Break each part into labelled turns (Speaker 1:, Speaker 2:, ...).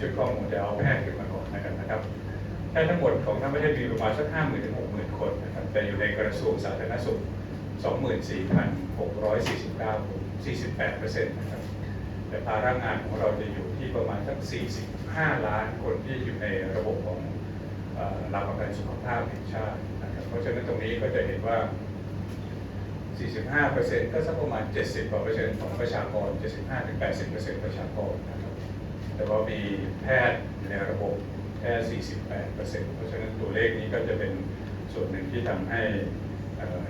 Speaker 1: ชุดข้อมูลแต่เอาแพทย์ขึ้นมาก่อนนะครับนะครับแพทย์ทั้งหมดของทั้งประเทศมีประมาณสักห้าหมื่นถึงหกหมื่นคนนะครับแต่อยู่ในกระทรวงสาธารณสุขสองหมื่นสี่พันหกร้อยสี่สิบเก้าคนสี่สิบแปดเปอร์เซ็นต์นะครับแต่ภาระงานของเราจะอยู่ที่ประมาณสัก 45 ล้านคนที่อยู่ในระบบของหลักประกันสุขภาพแห่งชาตินะครับเพราะฉะนั้นตรงนี้ก็จะเห็นว่า 45%ก็สักประมาณ 70กว่าเปอร์เซ็นต์ของประชากร 75-80%ประชากรนะ แต่ว่ามีแพทย์อยู่ในระบบแค่ 48%เพราะฉะนั้นตัวเลขนี้ก็จะเป็นส่วนหนึ่งที่ทำให้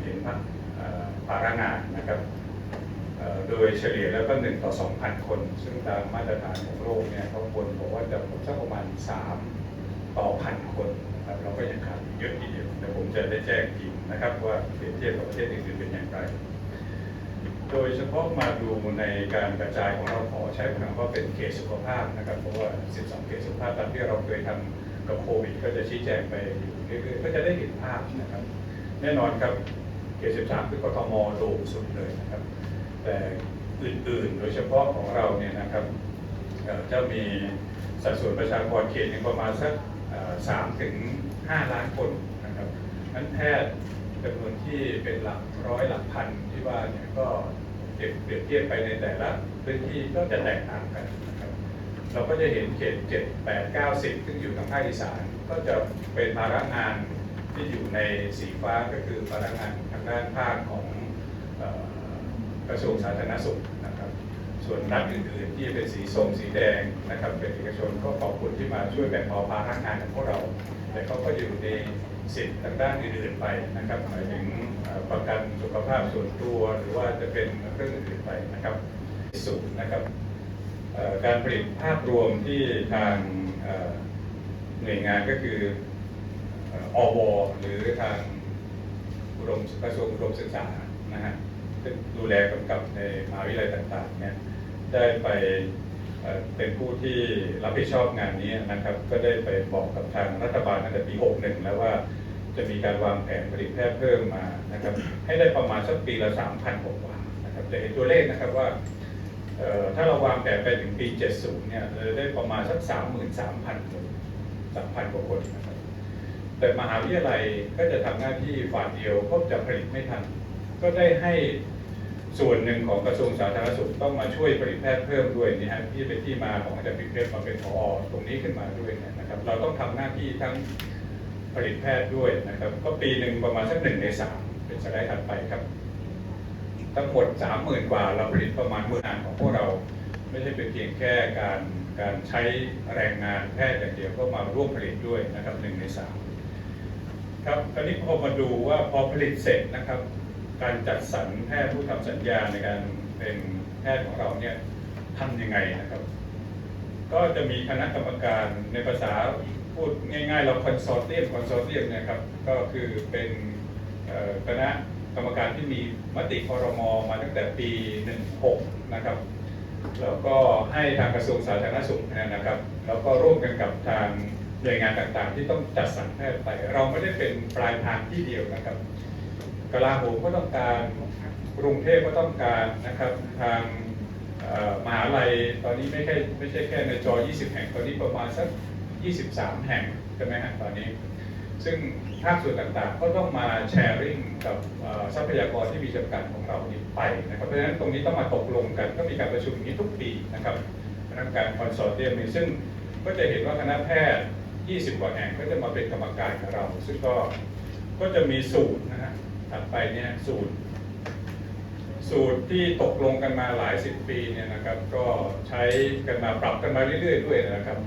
Speaker 1: เห็นภาพเอ่อภาระงานนะครับโดยเฉลี่ยแล้วก็ 1 ต่อ 2,000 คน ซึ่งตามมาตรฐานของโลกเนี่ยเขาควรบอกว่าจะสักประมาณ 3 ต่อพันคนนะครับเราก็ยังขาดเยอะทีเดียวแต่ผมจะได้แจ้งทีนะครับว่าเปรียบเทียบกับประเทศอื่นๆเป็นอย่างไร โดยเฉพาะมาดูในการกระจายของเราขอใช้คำว่าเป็นเขตสุขภาพนะครับ เพราะว่า 12 เขตสุขภาพตามที่เราเคยทำกับโควิด ก็จะชี้แจงไปอยู่เรื่อยๆก็จะได้เห็นภาพนะครับ แน่นอนครับเขต 13 คือกทมโด่งสุดเลยนะครับ แต่อื่นๆ โดยเฉพาะของเราเนี่ยนะครับจะมีสัดส่วนประชากรเขตหนึ่งประมาณสักสามถึงห้าล้านคนนะครับนั้นแพทย์จำนวนที่เป็นหลักร้อยหลักพันที่ว่าเนี่ยก็ เก็บเปรียบเทียบไปในแต่ละพื้นที่ก็จะแตกต่างกันนะครับเราก็จะเห็นเขต7 8 9 10ซึ่งอยู่ทางภาคอีสานก็จะเป็นภาระงานที่อยู่ในสีฟ้าก็คือภาระงานทางด้านภาคของออกระทรวงสาธารณสุขนะครับส่วนรัฐอื่นๆที่เป็นสีส้มสีแดงนะครับเป็นเอกชนก็ขอบคุณที่มาช่วยแบ่งเบาภาระงานของพวกเรา แต่เขาก็อยู่ใน สิทธิ์ทางด้านอื่นๆไปนะครับหมายถึงประกันสุขภาพส่วนตัว หรือว่าจะเป็นเรื่องอื่นๆไปนะครับสุขนะครับการผลิตภาพรวมที่ทางหน่วยงานก็คือเอ่ออวหรือทางอุดมกระทรวงอุดมศึกษานะฮะดูแลกำกับในมหาวิทยาลัยต่างๆเนี่ยได้ไปเอ่อเป็นผู้ที่รับผิดชอบงานนี้นะครับ ก็ได้ไปบอกกับทางรัฐบาลตั้งแต่ปี 61 แล้วว่า จะมีการวางแผนผลิตแพทย์เพิ่มมานะครับให้ได้ประมาณสักปีละ 3,000กว่านะครับจะเห็นตัวเลขนะครับว่าถ้าเราวางแผนไปถึงปี 70 เนี่ยเราจะได้ประมาณสัก 33,000 คน 3,000 กว่าคนนะครับแต่มหาวิทยาลัยก็จะทำหน้าที่ฝ่ายเดียวก็จะผลิตไม่ทัน ก็ได้ให้ส่วนหนึ่งของกระทรวงสาธารณสุขต้องมาช่วยผลิตแพทย์เพิ่มด้วยนี่ฮะที่เป็นที่มาของอาจารย์ปิเพชรมาเป็นผอตรงนี้ขึ้นมาด้วยเนี่ยนะครับ เราต้องทำหน้าที่ทั้ง ผลิตแพทย์ด้วยนะครับ ก็ปีหนึ่งประมาณสักหนึ่งในสามเป็นสไลด์ถัดไปครับทั้งหมด30,000กว่าเราผลิตประมาณมื่นงานของพวกเรา ไม่ใช่เป็นเพียงแค่การการใช้แรงงานแพทย์อย่างเดียวก็มาร่วมผลิตด้วยนะครับหนึ่งในสามครับคราวนี้พอมาดูว่าพอผลิตเสร็จนะครับ การจัดสรรแพทย์ผู้ทำสัญญาในการเป็นแพทย์ของเราเนี่ยทำยังไงนะครับ ก็จะมีคณะกรรมการในภาษา พูดง่ายๆ เราคอนโซลเทียมคอนโซลเทียมเนี่ยครับก็คือเป็นคณะกรรมการที่มีมติคอรมอมาตั้งแต่ปี 16 นะครับ แล้วก็ให้ทางกระทรวงสาธารณสุขนะครับ แล้วก็ร่วมกันกับทางหน่วยงานต่างๆ ที่ต้องจัดสรรแพทย์ไป เราไม่ได้เป็นปลายทางที่เดียวนะครับกลาโหมก็ต้องการกรุงเทพก็ต้องการนะครับทางมหาลัยตอนนี้ไม่ใช่ไม่ใช่แค่ในจอ 20 แห่งตอนนี้ประมาณสัก 23 แห่งใช่ไหมฮะตอนนี้ ซึ่งภาคส่วนต่างๆ ก็ต้องมาแชร์ริ่งกับทรัพยากรที่มีจำกัดของเรานี้ไปนะครับ เพราะฉะนั้นตรงนี้ต้องมาตกลงกัน ก็มีการประชุมอย่างนี้ทุกปีนะครับคณะกรรมการคอนโซเทียมนี้ซึ่งก็จะเห็นว่าคณะแพทย์ 20 กว่าแห่งก็จะมาเป็นกรรมการกับเรา ซึ่งก็ก็จะมีสูตรนะฮะถัดไปเนี่ยสูตร สูตรที่ตกลงกันมาหลายสิบปีเนี่ยนะครับ ก็ใช้กันมาปรับกันมาเรื่อยๆด้วยนะครับ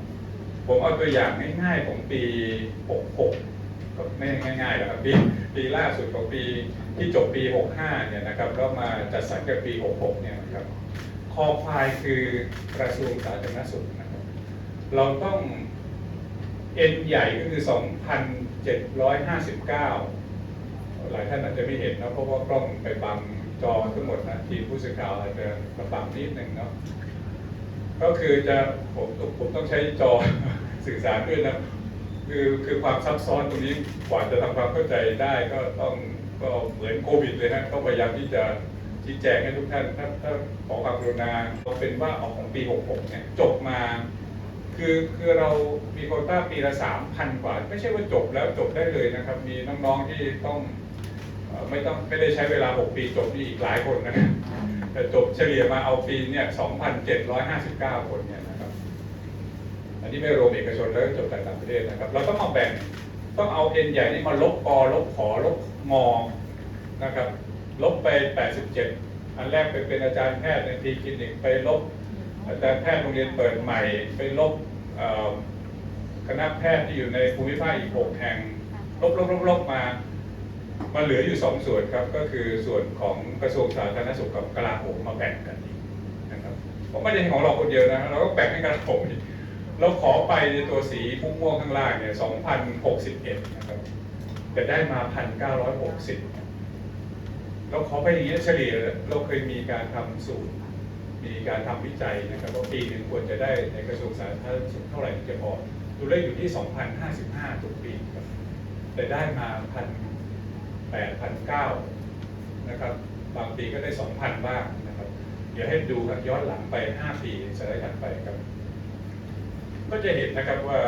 Speaker 1: ผมเอาตัวอย่างง่ายๆของปี 66 ก็ไม่ง่ายๆหรอกครับปีปีล่าสุดของปีที่จบปี 65 เนี่ยนะครับแล้วมาจัดสรรกับปี 66 เนี่ยนะครับคอควายคือกระทรวงสาธารณสุขนะครับเราต้อง N ใหญ่ก็คือ 2,759 หลายท่านอาจจะไม่เห็นนะเพราะว่ากล้องไปบังจอทั้งหมดนะทีมผู้สื่อข่าวอาจจะลำบากนิดหนึ่งเนาะ ก็คือจะผมผมต้องใช้จอสื่อสารด้วยนะคือคือความซับซ้อนตรงนี้กว่าจะทำความเข้าใจได้ก็ต้องก็เหมือนโควิดเลยนะก็พยายามที่จะชี้แจงให้ทุกท่านถ้าถ้าขอความกรุณาเอาเป็นว่าออกของปี 66 เนี่ยจบมา คือคือเรามีโคต้าปีละสามพันกว่า ไม่ใช่ว่าจบแล้วจบได้เลยนะครับ มีน้องๆที่ต้องไม่ต้องไม่ได้ใช้เวลา 6 ปีจบนี่อีกหลายคนนะครับ จบเฉลี่ยมาเอาปีเนี่ย2,759 คนเนี่ยนะครับ อันนี้ไม่รวมเอกชนแล้วจบจากต่างประเทศนะครับ เราต้องมาแบ่ง ต้องเอาเอ็นใหญ่นี่มาลบกอลบขอลบงอนะครับ ลบไป 87 อันแรกไปเป็นอาจารย์แพทย์ในทีคลินิกไปลบ อาจารย์แพทย์โรงเรียนเปิดใหม่ ไปลบคณะแพทย์ที่อยู่ในภูมิภาคอีก 6 แห่ง ลบลบลบลบมา มาเหลืออยู่ 2 ส่วนครับ ก็คือส่วนของกระทรวงสาธารณสุขกับกลาโหมมาแบ่งกันอีกนะครับผมไม่ได้ของเราคนเดียวนะเราก็แบ่งให้กลาโหมอีกเราขอไปในตัวสีม่วงข้างล่างเนี่ย2,061นะครับแต่ได้มา 1,960 เราขอไปอย่างนี้ยเฉลี่ยเราเคยมีการทำสูตรมีการทำวิจัยนะครับว่าปีหนึ่งควรจะได้ในกระทรวงสาธารณสุขเท่าไหร่จะพอตัวเลขอยู่ที่ 2,055 ทุกปีครับแต่ได้มา พันแปดพันะครับบางปีก็ได้ 2,000 บ้างนะครับ เดี๋ยวให้ดูครับย้อนหลังไป 5 ปีสไลด์ถัดไปครับ ก็จะเห็นนะครับว่า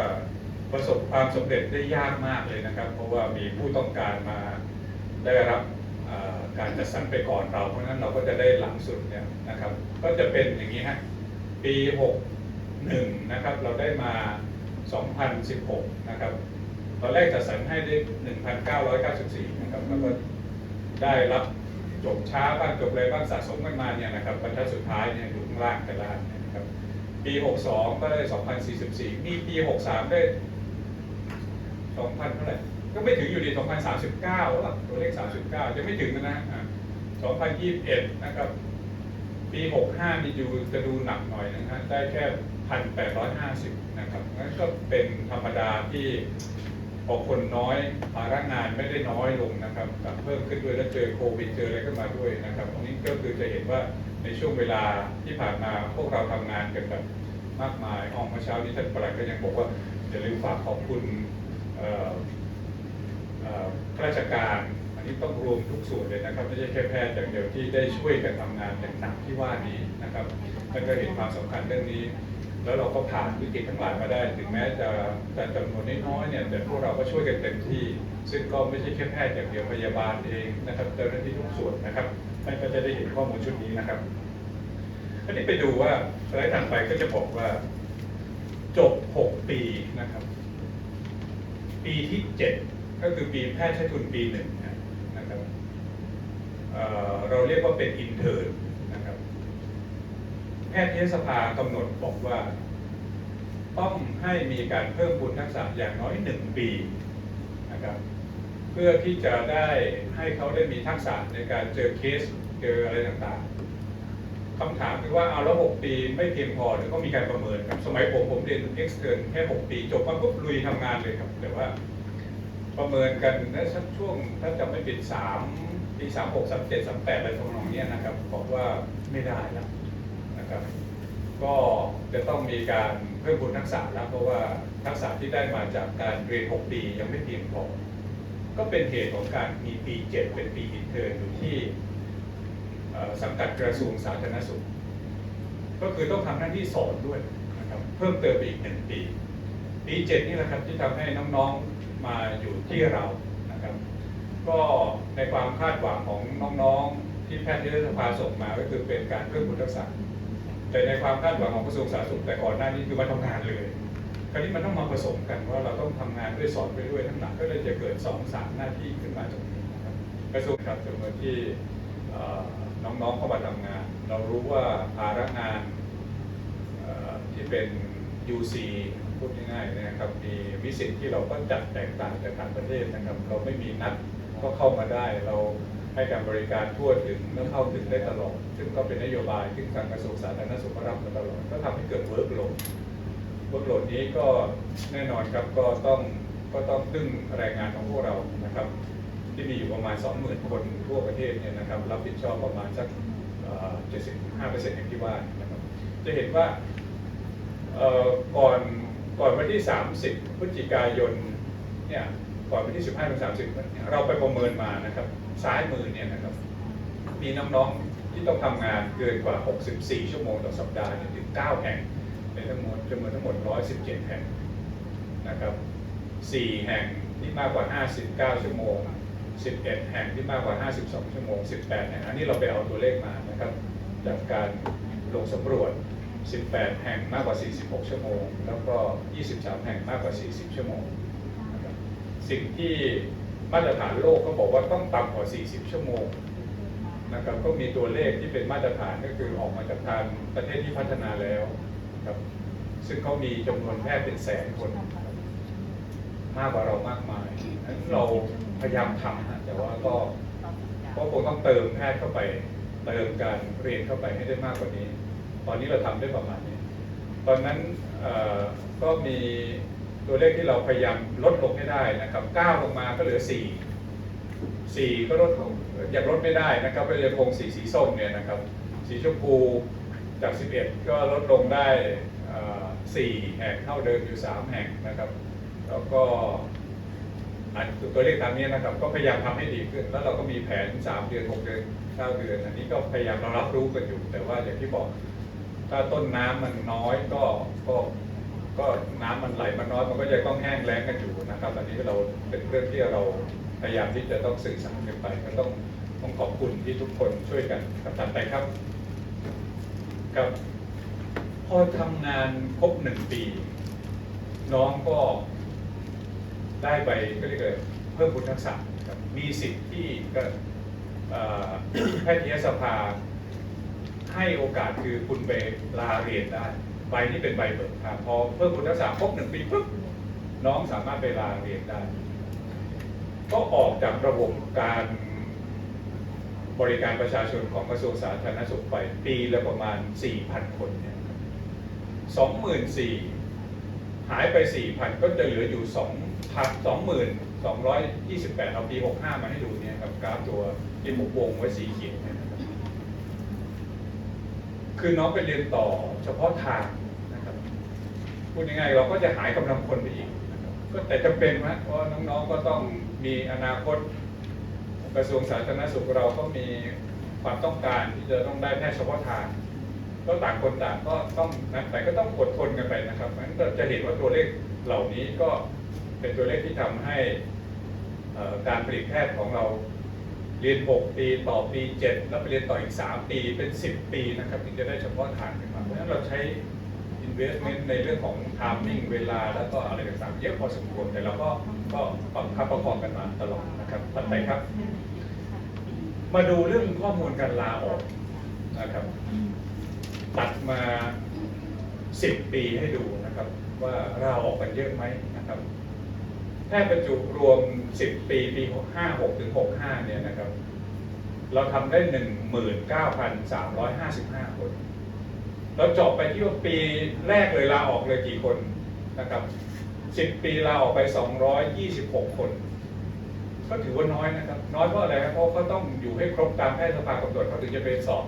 Speaker 1: ประสบความสำเร็จได้ยากมากเลยนะครับ เพราะว่ามีผู้ต้องการมาได้รับการจัดสรรไปก่อนเรา เพราะฉะนั้นเราก็จะได้หลังสุดเนี่ยนะครับ ก็จะเป็นอย่างนี้ฮะปี 61 นะครับ เราได้มา 2016 นะครับ ตอนแรกจัดสรรให้ได้ 1,994 นะครับ แล้วก็ได้รับจบช้าบ้างจบอะไรบ้างสะสมกันมาเนี่ยนะครับบรรทัดสุดท้ายเนี่ยอยู่ข้างล่างกระดานเนี่ยนะครับ ปี 62 ก็ได้ 2,044 มีปี 63 ได้ 2,000 เท่าไหร่ก็ไม่ถึงอยู่ดี 2,039แล้วล่ะตัวเลข 39 จะไม่ถึงนะอะ2,021 นะครับ ปี 65นี่ดูจะดูหนักหน่อยนะฮะได้แค่ 1,850 นะครับงั้นก็เป็นธรรมดาที่ พอคนน้อยภาระงานไม่ได้น้อยลงนะครับแต่เพิ่มขึ้นด้วยแล้วเจอโควิดเจออะไรขึ้นมาด้วยนะครับตรงนี้ก็คือจะเห็นว่าในช่วงเวลาที่ผ่านมาพวกเราทำงานกันแบบมากมายออกมาเช้านี้ท่านปลัดก็ยังบอกว่าอย่าลืมฝากขอบคุณเอ่อเอ่อข้าราชการอันนี้ต้องรวมทุกส่วนเลยนะครับไม่ใช่แค่แพทย์อย่างเดียวที่ได้ช่วยกันทำงานอย่างหนักที่ว่านี้นะครับท่านก็เห็นความสำคัญเรื่องนี้ แล้วเราก็ผ่านวิกฤตทั้งหลายมาได้ ถึงแม้จะแต่จำนวนน้อยๆเนี่ยแต่พวกเราก็ช่วยกันเต็มที่ ซึ่งก็ไม่ใช่แค่แพทย์อย่างเดียวพยาบาลเองนะครับเจ้าหน้าที่ทุกส่วนนะครับท่านก็จะได้เห็นข้อมูลชุดนี้นะครับอันนี้ไปดูว่าสไลด์ถัดไปก็จะบอกว่า จบ 6 ปีนะครับ ปีที่ 7 ก็คือปีแพทย์ใช้ทุนปีหนึ่งนะครับเเราเรียกว่าเป็นอินเทอร์ ทยสภากำหนดบอกว่า ต้องให้มีการเพิ่มพูนทักษะอย่างน้อยหนึ่งปีนะครับเพื่อที่จะได้ให้เขาได้มีทักษะในการเจอเคสเจออะไรต่างๆคำถามคือว่าเอาแล้ว6ปีไม่เพียงพอหรือก็มีการประเมินครับสมัยผมผมเรียน extern แค่6ปีจบมาปุ๊บลุยทำงานเลยครับ แต่ว่าประเมินกันในสักช่วงถ้าจำไม่ผิดสามปีสามหกสามเจ็ดสามแปดอะไรทำนองเนี้ยนะครับ บอกว่าไม่ได้แล้ว นะครับ ก็จะต้องมีการเพิ่มพูนทักษะแล้วเพราะว่าทักษะที่ได้มาจากการเรียน 6 ปียังไม่เพียงพอ ก็เป็นเหตุของการมีปี 7 เป็นปีอินเทอร์อยู่ที่สังกัดกระทรวงสาธารณสุข ก็คือต้องทำหน้าที่สอนด้วยนะครับเพิ่มเติมอีกหนึ่งปี ปีเจ็ดนี่แหละครับที่ทำให้น้องๆมาอยู่ที่เรานะครับ ก็ในความคาดหวังของน้องๆที่แพทยสภาส่งมาก็คือเป็นการเพิ่มคุณทักษะ แต่ในความคาดหวังของกระทรวงสาธารณสุขแต่ก่อนหน้านี้คือมาทำงานเลย คราวนี้มันต้องมาผสมกันว่าเราต้องทำงานด้วยสอนไปด้วยทั้งหลักก็เลยจะเกิดสองสามหน้าที่ขึ้นมาตรงนี้นะครับกระทรวงครับจำนวนที่น้องๆเข้ามาทำงาน เรารู้ว่าภาระงานที่เป็น UC พูดง่ายๆนะครับมีวิสิตที่เราก็จัดแตกต่างจากต่างประเทศนะครับ เราไม่มีนัดก็เข้ามาได้เรา ให้การบริการทั่วถึงและเข้าถึงได้ตลอด ซึ่งก็เป็นนโยบายที่ทางกระทรวงสาธารณสุขรับมาตลอด ก็ทำให้เกิดเวิร์กโหลดเวิร์กโหลดนี้ก็แน่นอนครับก็ต้องก็ต้องตึงแรงงานของพวกเรานะครับ ที่มีอยู่ประมาณ 20,000 คนทั่วประเทศเนี่ยนะครับรับผิดชอบประมาณสักเอ่อ75%อย่างที่ว่านะครับจะเห็นว่าก่อนก่อนวันที่ 30 พฤศจิกายนเนี่ยก่อนวันที่ 15-30 เราไปประเมินมานะครับ ซ้ายมือเนี่ยนะครับมีน้องๆที่ต้องทำงานเกินกว่า 64 ชั่วโมงต่อสัปดาห์เนี่ยถึง 9 แห่งในทั้งหมดจำนวนทั้งหมด 117 แห่งนะครับ 4 แห่งที่มากกว่า 59 ชั่วโมง 11 แห่งที่มากกว่า 52 ชั่วโมง 18 แห่งอันนี้เราไปเอาตัวเลขมานะครับจากการลงสำรวจ 18 แห่งมากกว่า 46 ชั่วโมง แล้วก็ 23 แห่งมากกว่า 40 ชั่วโมง สิ่งที่ มาตรฐานโลกก็บอกว่าต้องต่ำกว่า 40 ชั่วโมงนะครับก็มีตัวเลขที่เป็นมาตรฐานก็คือออกมาจากทางประเทศที่พัฒนาแล้วครับซึ่งเขามีจำนวนแพทย์เป็นแสนคน มากกว่าเรามากมายนั้นเราพยายามทำนะแต่ว่าก็ก็คงต้องเติมแพทย์เข้าไป เติมการเรียนเข้าไปให้ได้มากกว่านี้ ตอนนี้เราทำได้ประมาณนี้ ตอนนั้นก็มี ตัวเลขที่เราพยายามลดลงให้ได้นะครับ9ลงมาก็เหลือ 4 4 ก็ลดลงยังลดไม่ได้นะครับก็ยังคงสีสีส้มเนี่ยนะครับสีชมพูจาก 11 ก็ลดลงได้เอ่อ4แห่งเท่าเดิมอยู่ 3 แห่งนะครับ แล้วก็อันตัวเลขตามนี้นะครับ ก็พยายามทำให้ดีขึ้น แล้วเราก็มีแผน 3 เดือน 6 เดือน 9 เดือน อันนี้ก็พยายามเรารับรู้กันอยู่ แต่ว่าอย่างที่บอก ถ้าต้นน้ำมันน้อยก็ก็ ก็น้ำมันไหลมันน้อยมันก็จะต้องแห้งแล้งกันอยู่นะครับ อันนี้เราเป็นเรื่องที่เราพยายามที่จะต้องสื่อสารกันไปก็ต้องต้องขอบคุณที่ทุกคนช่วยกันกับตันไปครับครับพอทำงานครบหนึ่งปี น้องก็ได้ไปก็เรียกเพิ่มคุณทักษะครับมีสิทธิ์ที่ก็แพทยสภาให้โอกาสคือคุณไปลาเรียนได้ ใบนี้เป็นใบเบิกทางพอเพิ่มคุณทักษะครบหนึ่งปีปุ๊บน้องสามารถไปลาเรียนได้ ก็ออกจากระบบการบริการประชาชนของกระทรวงสาธารณสุขไปปีละประมาณ 4,000 คนเนี่ย24,000 หายไป 4,000 ก็จะเหลืออยู่ 2,000 2,228 เอาปี 65 มาให้ดูเนี่ยครับกราฟตัวที่หมุกวงไว้สีเขียวเนี่ย คือน้องไปเรียนต่อเฉพาะทางนะครับพูดยังไงายๆเราก็จะหายกำลังคนไปอีกก็แต่จำเป็นนะเพราะน้องๆก็ต้องมีอนาคตกระทรวงสาธารณสุขเราก็มีความต้องการที่จะต้องได้แพทย์เฉพาะทางก็ต่างคนต่างก็ต้องนั้นไปก็ต้องอดทนกันไปนะครับนั้นก็จะเห็นว่าตัวเลขเหล่านี้ก็เป็นตัวเลขที่ทำให้การผลิตแพทย์ของเรา เรียน 6 ปี ต่อปี 7 แล้วไปเรียนต่ออีก 3 ปีเป็น 10 ปีนะครับถึงจะได้เฉพาะทางขึ้นมาเพราะฉะนั้นเราใช้ investment ในเรื่องของ timing เวลาแล้วก็อะไรต่างๆเยอะพอสมควรแต่เราก็ก็ประคับประคองกันมาตลอดนะครับต่อไปครับ มาดูเรื่องข้อมูลการลาออกนะครับ ตัดมา 10 ปีให้ดูนะครับ ว่าลาออกกันเยอะไหมนะครับ แทย์บรรจุรวม 10 ปีปี 56 ถึง 65 เนี่ยนะครับ เราทำได้ 19,355 คน เราเจบไปที่ว่าปีแรกเลยลาออกเลยกี่คนนะครับ 10 ปีลาออกไป 226 คน ก็ถือว่าน้อยนะครับ น้อยเพราะอะไรครับเพราะเขาต้องอยู่ให้ครบตามแพทยสภากำหนดเขาถึงจะไปสอบ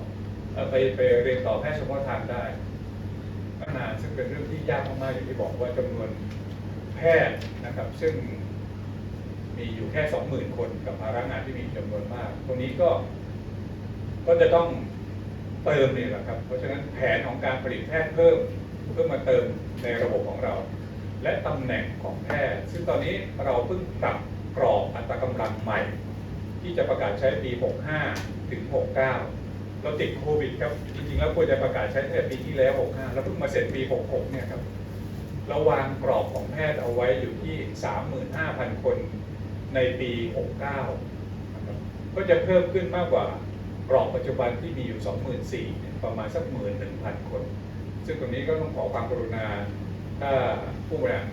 Speaker 1: ไปไปเรียนต่อแพทย์เฉพาะทางได้นานซึ่งเป็นเรื่องที่ยากมากๆอย่างที่บอกว่าจำนวน แพทย์นะครับซึ่งมีอยู่แค่สองหมื่นคนกับภาระงานที่มีจำนวนมาก ตรงนี้ก็ก็จะต้องเติมนี่แหละครับ เพราะฉะนั้นแผนของการผลิตแพทย์เพิ่มเพื่อมาเติมในระบบของเรา และตำแหน่งของแพทย์ ซึ่งตอนนี้เราเพิ่งปรับกรอบอัตรากำลังใหม่ ที่จะประกาศใช้ปี 65 ถึง 69 เราติดโควิดครับ จริงๆ แล้วควรจะประกาศใช้ตั้งแต่ปีที่แล้ว 65 แล้วเพิ่งมาเสร็จปี 66 เนี่ยครับ เราวางกรอบของแพทย์เอาไว้อยู่ที่ 35,000 คนในปี 69 ก็จะเพิ่มขึ้นมากกว่ากรอบปัจจุบันที่มีอยู่ 24,000 ประมาณสัก 11,000 คน ซึ่งตรงนี้ก็ต้องขอความกรุณา ถ้าผู้บริหาร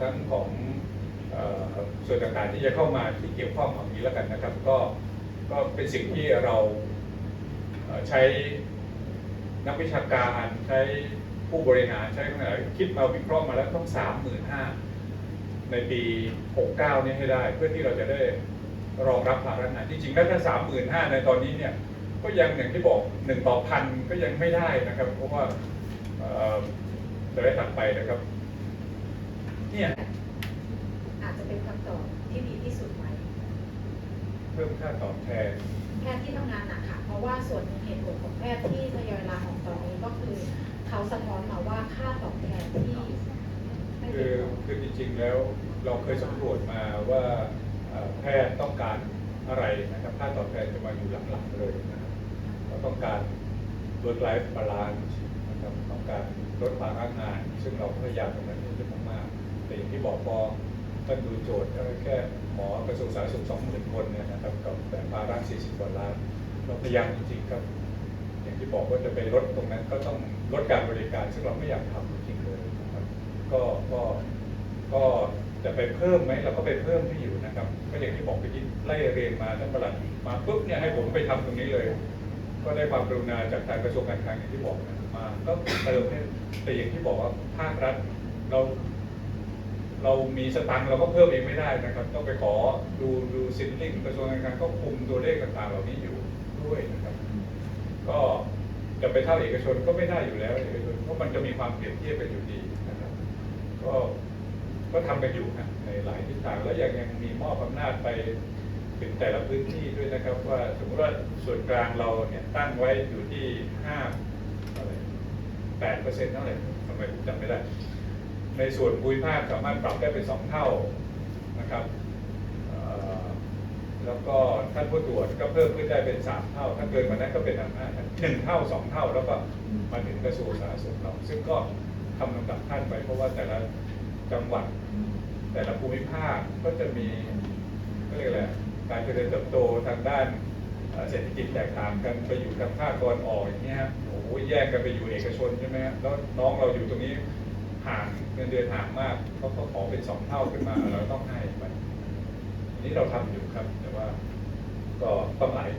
Speaker 1: ทั้งของส่วนต่างๆที่จะเข้ามาที่เกี่ยวข้องอย่างนี้แล้วกันนะครับ ก็ก็เป็นสิ่งที่เราใช้นักวิชาการใช้ ผู้บริหารใช้ทั้งหลายคิดมาวิเคราะห์มาแล้วต้องสามหมื่นห้าในปี 69เนี่ยให้ได้ เพื่อที่เราจะได้รองรับภาระงานจริงๆแล้วถ้าสามหมื่นห้าในตอนนี้เนี่ยก็ยังอย่างที่บอกหนึ่งต่อพันก็ยังไม่ได้นะครับ เพราะว่าเอ่อจะได้ถัดไปนะครับเนี่ย
Speaker 2: อาจจะเป็นคำตอบที่ดีที่สุดไหม
Speaker 1: พพิ่มค่าตอบแทน
Speaker 2: แพทย์ที่ทำงานหนักค่ะ เพราะว่าส่วนหนึ่งเหตุผลของแพทย์ที่ทยอยลาออกตอนนี้ก็คือ เขาสะท้อนมาว่าค่าตอบแทนที่
Speaker 1: คือคือจริงๆแล้วเราเคยสำรวจมาว่าแพทย์ต้องการอะไรนะครับค่าตอบแทนจะมาอยู่หลักๆเลยนะครับเราต้องการ work life balance นะครับต้องการลดภาระงาน ซึ่งเราพยายามตรงนั้นให้เป็นมากๆแต่อย่างที่บอกพอท่านดูโจทย์แค่หมอกระทรวงสาธารณสุขสองหมื่นคนเนี่ยนะครับกับแต่ภาระ40กว่าล้านเราพยายามจริงๆครับ ที่บอกว่าจะไปลดตรงนั้นก็ต้องลดการบริการ ซึ่งเราไม่อยากทำจริงๆเลยนะครับก็ก็ก็จะไปเพิ่มไหมเราก็ไปเพิ่มให้อยู่นะครับ ก็อย่างที่บอกไปที่ไล่เรียนมาท่านประหลัดมาปุ๊บเนี่ยให้ผมไปทำตรงนี้เลย ก็ได้ความกรุณาจากทางกระทรวงการคลังอย่างที่บอกนะมาก็เติมให้แต่อย่างที่บอกว่าภาครัฐเรา เรามีสตังค์เราก็เพิ่มเองไม่ได้นะครับ ต้องไปขอดูดูซินลิ่งกระทรวงการคลังก็คุมตัวเลขต่างๆ เหล่านี้อยู่ด้วยนะครับ ก็จะไปเท่าเอกชนก็ไม่ได้อยู่แล้วเอกชนเพราะมันจะมีความเปรียบเทียบกันอยู่ดีนะครับก็ก็ทำกันอยู่นะในหลายทิศทางแล้วยังยังมีมอบอำนาจไปถึงแต่ละพื้นที่ด้วยนะครับ ว่าสมมติว่าส่วนกลางเราเนี่ยตั้งไว้อยู่ที่ห้าอะไรแปดเปอร์เซ็นต์เท่าไหร่ทำไมผมจำไม่ได้ ในส่วนภูมิภาคสามารถปรับได้เป็นสองเท่านะครับ แล้วก็ท่านผู้ตรวจก็เพิ่มขึ้นได้เป็นสามเท่า ถ้าเกินกว่านั้นก็เป็นอำนาจหนึ่งเท่าสองเท่า แล้วก็มาถึงกระทรวงสาธารณสุขเรา ซึ่งก็ทำลำดับขั้นไปเพราะว่าแต่ละจังหวัด แต่ละภูมิภาคก็จะมีก็เรียกอะไรการเจริญเติบโตทางด้านเศรษฐกิจแตกต่างกันไปอยู่ทางภาคตะวันออกอย่างเงี้ยโอ้โหแยกกันไปอยู่เอกชนใช่ไหมแล้วน้องเราอยู่ตรงนี้ห่างเงินเดือนห่างมากเขาก็ขอเป็นสองเท่าขึ้นมาเราต้องให้ไปนี้เราทำอยู่ครับ ว่าก็ต้องหลาย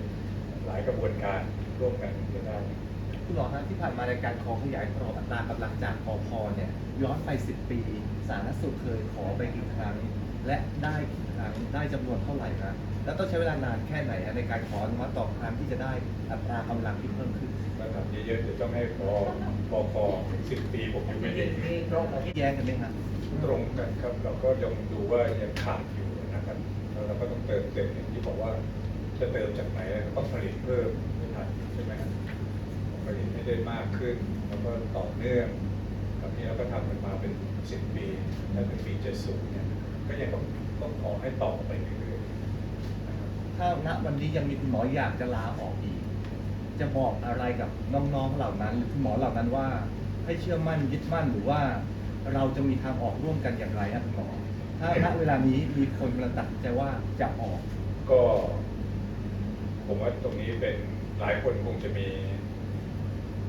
Speaker 1: หลายกระบวนการร่วมกันถึงจะได้
Speaker 3: คุณหมอฮะที่ผ่านมาในการขอขยายกรอบอัตรากำลังจากพอพเนี่ยย้อนไป 10 ปี สาธารณสุขเคยขอไปกี่ครั้ง และได้กี่ครั้งได้จำนวนเท่าไหร่นะแล้วต้องใช้เวลานานแค่ไหนฮะในการขออนุมัติต่อครั้งที่จะได้อัตรากำลังที่เพิ่มขึ้น
Speaker 1: มาทำเยอะๆเดี๋ยวต้องให้พอพอพอสิบปีผมอยู่ไม่ได้
Speaker 3: แย้งกันไหมฮะ
Speaker 1: ตรงกันครับ เราก็ยังดูว่ายังขาดอยู่นะครับแล้ว เราก็ต้องเติมเต็มอย่างที่บอกว่าจะเติมจากไหนก็ต้องผลิตเพิ่มไม่ทันใช่ไหมผลิตให้ได้มากขึ้น แล้วก็ต่อเนื่องแบบนี้เราก็ทำมันมาเป็นสิบปีถ้าถึงปีเจ็ดสิบเนี่ยก็ยังต้องต้องขอให้ต่อไปเรื่อยๆ
Speaker 3: ถ้าณวันนี้ยังมีคุณหมออยากจะลาออกอีก จะบอกอะไรกับน้องๆเหล่านั้นหรือคุณหมอเหล่านั้นว่า ให้เชื่อมั่นยึดมั่นหรือว่า เราจะมีทางออกร่วมกันอย่างไรครับคุณหมอ ถ้าณเวลานี้มีคนกำลังตัดสินใจว่าจะออก
Speaker 1: ก็ ผมว่าตรงนี้เป็นหลายคนคงจะมี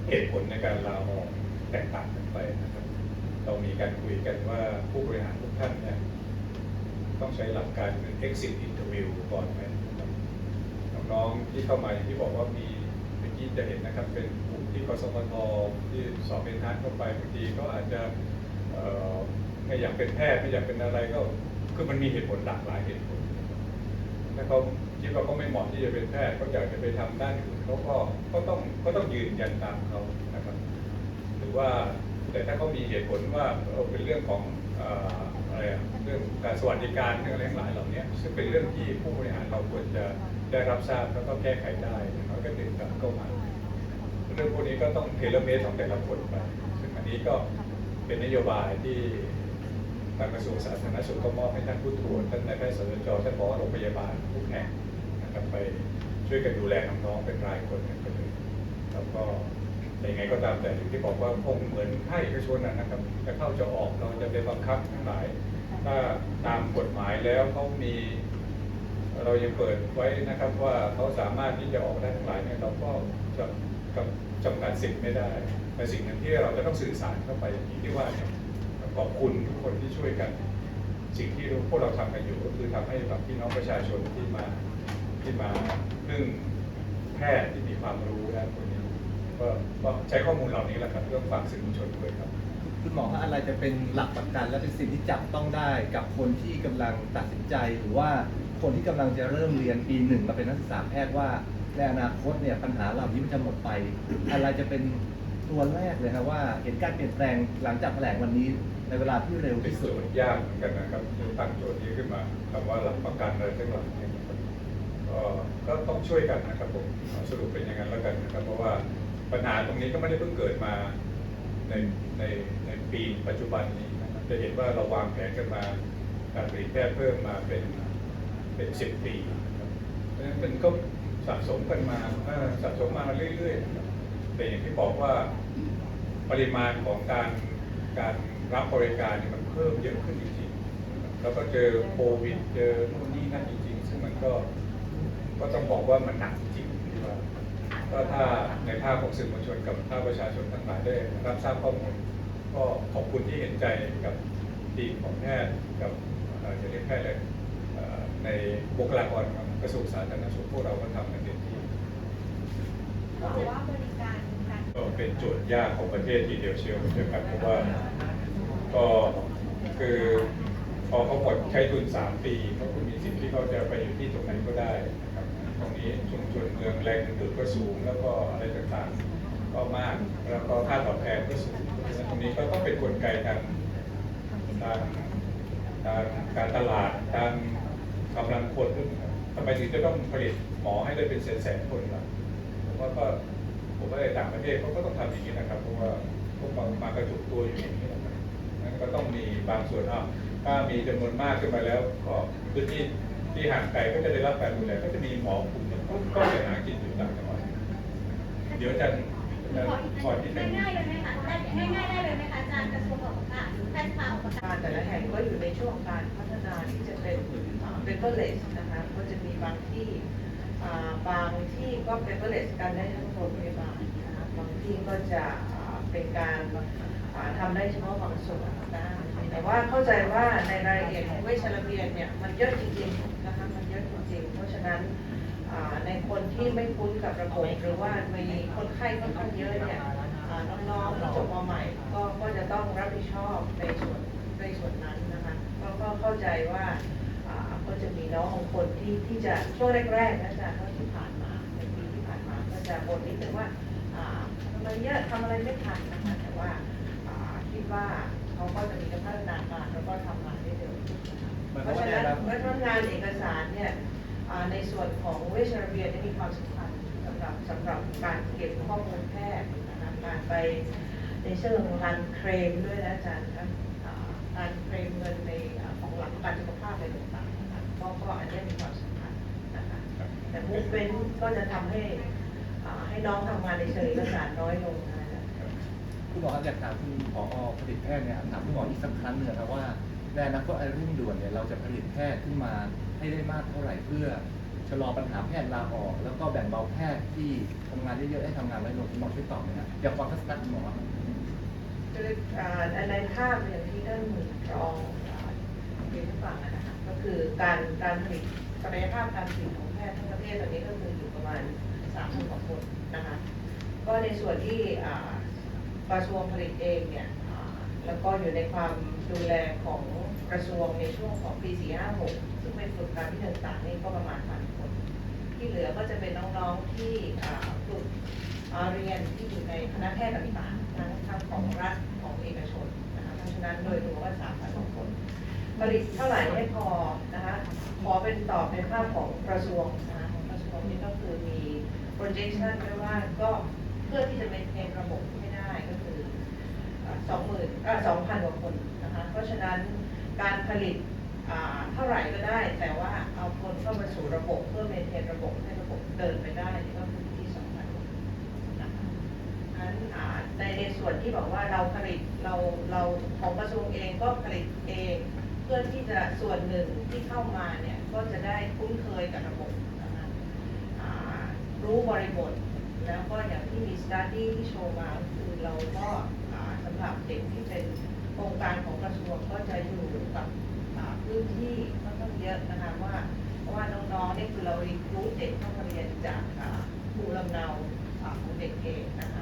Speaker 1: เหตุผลในการลาออกแตกต่างกันไปนะครับ เรามีการคุยกันว่าผู้บริหารทุกท่านเนี่ยต้องใช้หลักการคือ exit interview ก่อนไหมนะครับน้องๆที่เข้ามาอย่างที่บอกว่ามีเมื่อกี้จะเห็นนะครับ เป็นกลุ่มที่กสมทที่สอบเป็นทานเข้าไปบางทีก็อาจจะเอ่อ ไม่อยากเป็นแพทย์ไม่อยากเป็นอะไรก็คือมันมีเหตุผลหลากหลายเหตุผลถ้าเขาคิดว่าเขาไม่เหมาะที่จะเป็นแพทย์เขาอยากจะไปทำด้านอื่นเขาก็ก็ต้องก็ต้องยืนยันตามเขานะครับ หรือว่าแต่ถ้าเขามีเหตุผลว่าเออเป็นเรื่องของเอ่ออะไรเรื่องการสวัสดิการเรื่องอะไรทั้งหลายเหล่านี้ซึ่งเป็นเรื่องที่ผู้บริหารเราควรจะได้รับทราบแล้วก็แก้ไขได้อย่างน้อยก็ดึงกลับเข้ามาเรื่องพวกนี้ก็ต้องเทเลเมตของแต่ละคนไปซึ่งอันนี้ก็เป็นนโยบายที่ ทางกระทรวงสาธารณสุขก็มอบให้ท่านผู้ตรวจท่านนายแพทย์สจท่านผอโรงพยาบาลทุกแห่งนะครับไปช่วยกันดูแลน้องๆเป็นรายคนกันไปเลยแล้วก็ยังไงก็ตามแต่อย่างที่บอกว่าคงเหมือนภาคเอกชนนะนะครับจะเข้าจะออกเราจะไปบังคับทั้งหลาย ถ้าตามกฎหมายแล้วเขามี เรายังเปิดไว้นะครับว่าเขาสามารถที่จะออกได้ทั้งหลายเนี่ยเราก็จะจำกัดสิทธิ์ไม่ได้แต่สิ่งหนึ่งที่เราจะต้องสื่อสารเข้าไปอย่างที่ว่าเนี่ย ขอบคุณทุกคนที่ช่วยกัน สิ่งที่พวกเราทำกันอยู่ก็คือทำให้แบบพี่น้องประชาชนที่มาที่มาพึ่งแพทย์ที่มีความรู้ด้านนี้ก็ใช้ข้อมูลเหล่านี้แหละครับเพื่อฝากสื่อมวลชนด้วยครับ
Speaker 3: คุณหมอคะอะไรจะเป็นหลักประกันและเป็นสิ่งที่จับต้องได้กับคนที่กำลังตัดสินใจ หรือว่าคนที่กำลังจะเริ่มเรียนปีหนึ่งมาเป็นนักศึกษาแพทย์ว่าในอนาคตเนี่ยปัญหาเหล่านี้มันจะหมดไป อะไรจะเป็นตัวแรกเลยครับว่าเห็นการเปลี่ยนแปลงหลังจากแถลงวันนี้ ในเวลาที่เร็วที่สุด
Speaker 1: ยากเหมือนกันนะครับที่ตั้งโจทย์นี้ขึ้นมาคำว่าหลักประกันอะไรทั้งหลายเนี่ยนะครับก็ก็ก็ต้องช่วยกันนะครับผมเอาสรุปเป็นอย่างนั้นแล้วกันนะครับ เพราะว่าปัญหาตรงนี้ก็ไม่ได้เพิ่งเกิดมาในในในปีปัจจุบันนี้นะครับจะเห็นว่าเราวางแผนกันมาการผลิตแพทย์เพิ่มมาเป็นเป็นสิบปีนะครับเพราะฉะนั้นมันก็สะสมกันมาเอ่อสะสมมาเรื่อยๆนะครับแต่อย่างที่บอกว่า ปริมาณของการการ รับบริการเนี่ยมันเพิ่มเยอะขึ้นจริงๆแล้วก็เจอโควิดเจอนู่นนี่นั่นจริงๆ ซึ่งมันก็ ก็ต้องบอกว่ามันหนักจริงที่ว่าก็ถ้าในภาพของสื่อมวลชนกับภาคประชาชนทั้งหลายได้รับทราบข้อมูลก็ขอบคุณที่เห็นใจกับทีมของแพทย์กับเอ่อจะเรียกแพทย์เลยเอ่อในบุคลากรของกระทรวงสาธารณสุขพวกเราก็ทำกันเต็มที่
Speaker 4: บอกว่าบริการการ
Speaker 1: ก็เป็นโจทย์ยากของประเทศทีเดียวเชียวนะครับเพราะว่า ก็คือพอเขาหมดใช้ทุน 3 ปีเขาก็มีสิทธิ์ที่เขาจะไปอยู่ที่ตรงไหนก็ได้นะครับตรงนี้ชุมชนเมืองแรงดึงก็สูงแล้วก็อะไรต่างๆก็มากแล้วก็ค่าตอบแทนก็สูงฉะนั้นตรงนี้ก็ต้องเป็นกลไกทางทางทางการตลาดทางกำลังคนด้วยครับทำไมถึงจะต้องผลิตหมอให้ได้เป็นแสนๆคนล่ะผมว่าก็ผมว่าในต่างประเทศเขาก็ต้องทำอย่างนี้นะครับเพราะว่าพวกเรามากระจุกตัวอยู่อย่างนี้ ก็ต้องมีบางส่วนอ้าวถ้ามีจำนวนมากขึ้นมาแล้ว ก็พื้นที่ที่ห่างไกลก็จะได้รับการดูแลก็จะมีหมอกลุ่มหนึ่งก็ก็ไปหากินอยู่ต่างจังหวัดเดี๋ยวอาจะก่อที่จะ
Speaker 4: ง่ายๆเลยไหมคะง่ายๆได้เลยไหมคะอาจารย์กระทรวงการคลังแพทย์ข่าวประกาศ
Speaker 5: แต่ละแห่งก็อยู่ในช่วงการพัฒนาที่จะเป็น paperless นะคะก็จะมีบางที่บางที่ก็ paperless กันได้ทั้งโรงพยาบาลนะคะบางที่ก็จะเป็นการ ทำได้เฉพาะบางส่วนนะแต่ว่าเข้าใจว่าในรายละเอียดของเวชระเบียนเนี่ยมันเยอะจริงๆนะคะมันเยอะจริงๆเพราะฉะนั้นในคนที่ไม่คุ้นกับระบบหรือว่ามีคนไข้ค่อนข้างเยอะเนี่ยน้องๆที่จบมาใหม่ ก็ก็จะต้องรับผิดชอบในส่วนในส่วนนั้นนะคะก็ก็เข้าใจว่าก็จะมีน้องบางคนที่ที่จะช่วงแรกๆนะจ๊ะก็ที่ผ่านมาในปีที่ผ่านมาก็จะบ่นนิดนึงว่าทำอะไรเยอะทำอะไรไม่ทันนะคะแต่ว่า คิดว่าเขาก็จะมีการพัฒนาการแล้วก็ทำงานได้เร็วขึ้นนะคะ
Speaker 3: หมาย
Speaker 5: เพ
Speaker 3: ความ
Speaker 5: ราะ
Speaker 3: ว่า
Speaker 5: ฉะ
Speaker 3: ไง
Speaker 5: นั้น
Speaker 3: ครับ
Speaker 5: เพราะฉะนั้นงานเอกสารเนี่ยอ่าในส่วนของเวชระเบียนเนี่ยมีความสำคัญสำหรับสำหรับการเก็บข้อมูลแพทย์นะคะการไปในเชิงของการเคลมด้วยนะอาจารย์นะอ่าการเคลมเงินในอ่าของหลักประกันสุขภาพอะไรต่างๆนะคะก็ก็อันนี้มีความสำคัญนะคะแต่มูฟเวนก็จะทำให้อ่าให้น้องทำงานในเชิงเอกสารน้อยลงนะ คะ
Speaker 3: คุณหมอครับอยากถามคุณผอผลิตแพทย์เนี่ยถามคุณหมออีกสักครั้งหนึ่งนะครับว่าในอนาคตอันเร่งด่วนเนี่ยเราจะผลิตแพทย์ขึ้นมาให้ได้มากเท่าไหร่เพื่อชะลอปัญหาแพทย์ลาออก แล้วก็แบ่งเบาแพทย์ที่ทำงานได้เยอะให้ทำงานน้อยลงคุณหมอช่วยตอบหน่อยนะอยากฟังทัศนคุณหมอครับ
Speaker 5: คืออ่าในภาพอย่างที่ท่านรองอ่าเรียนให้ฟังนะคะก็คือการการผลิตศักยภาพการผลิตของแพทย์ทั้งประเทศตอนนี้ก็คืออยู่ประมาณสามพันกว่าคนนะคะก็ในส่วนที่อ่า กระทรวงผลิตเองเนี่ยแล้วก็อยู่ในความดูแลของกระทรวงในช่วงของปี 456 ซึ่งเป็นฝึกการที่ต่างๆนี่ก็ประมาณพันคน ที่เหลือก็จะเป็นน้องๆที่ฝึกเรียนที่อยู่ในคณะแพทย์ต่างๆทั้งทั้งของรัฐของเอกชนนะคะเพราะฉะนั้นโดยรวมว่าสามพันคน ผลิตเท่าไหร่ให้พอนะคะขอเป็นตอบในภาพของกระทรวงนะของกระทรวงนี้ก็คือมี projection ไว้ว่าก็เพื่อที่จะเป็นเทนระบบให้ได้ก็คือ สองหมื่นสองพันกว่าคนนะคะ เพราะฉะนั้นการผลิตอ่าเท่าไหร่ก็ได้ แต่ว่าเอาคนเข้ามาสู่ระบบเพื่อเมนเทนระบบให้ระบบเดินไปได้นี่ก็คือที่สองพันคนนะคะนั้นในในส่วนที่บอกว่าเราผลิตเราเราของกระทรวงเองก็ผลิตเองเพื่อที่จะส่วนหนึ่งที่เข้ามาเนี่ยก็จะได้คุ้นเคยกับระบบนะคะอ่ารู้บริบทแล้วก็อย่างที่มีสต u d ดี้ที่โชว์มาคือเราก็ หลัาเด็กที่เป็นโครงการของกระทรวงก็จะอยู่กับพื้นที่ก็ต้องเยอะนะคะว่าว่าน้องๆนี่คือเรารู้เด็กต้องเรียนจากภูมิลำเนาของเด็กเองนะคะ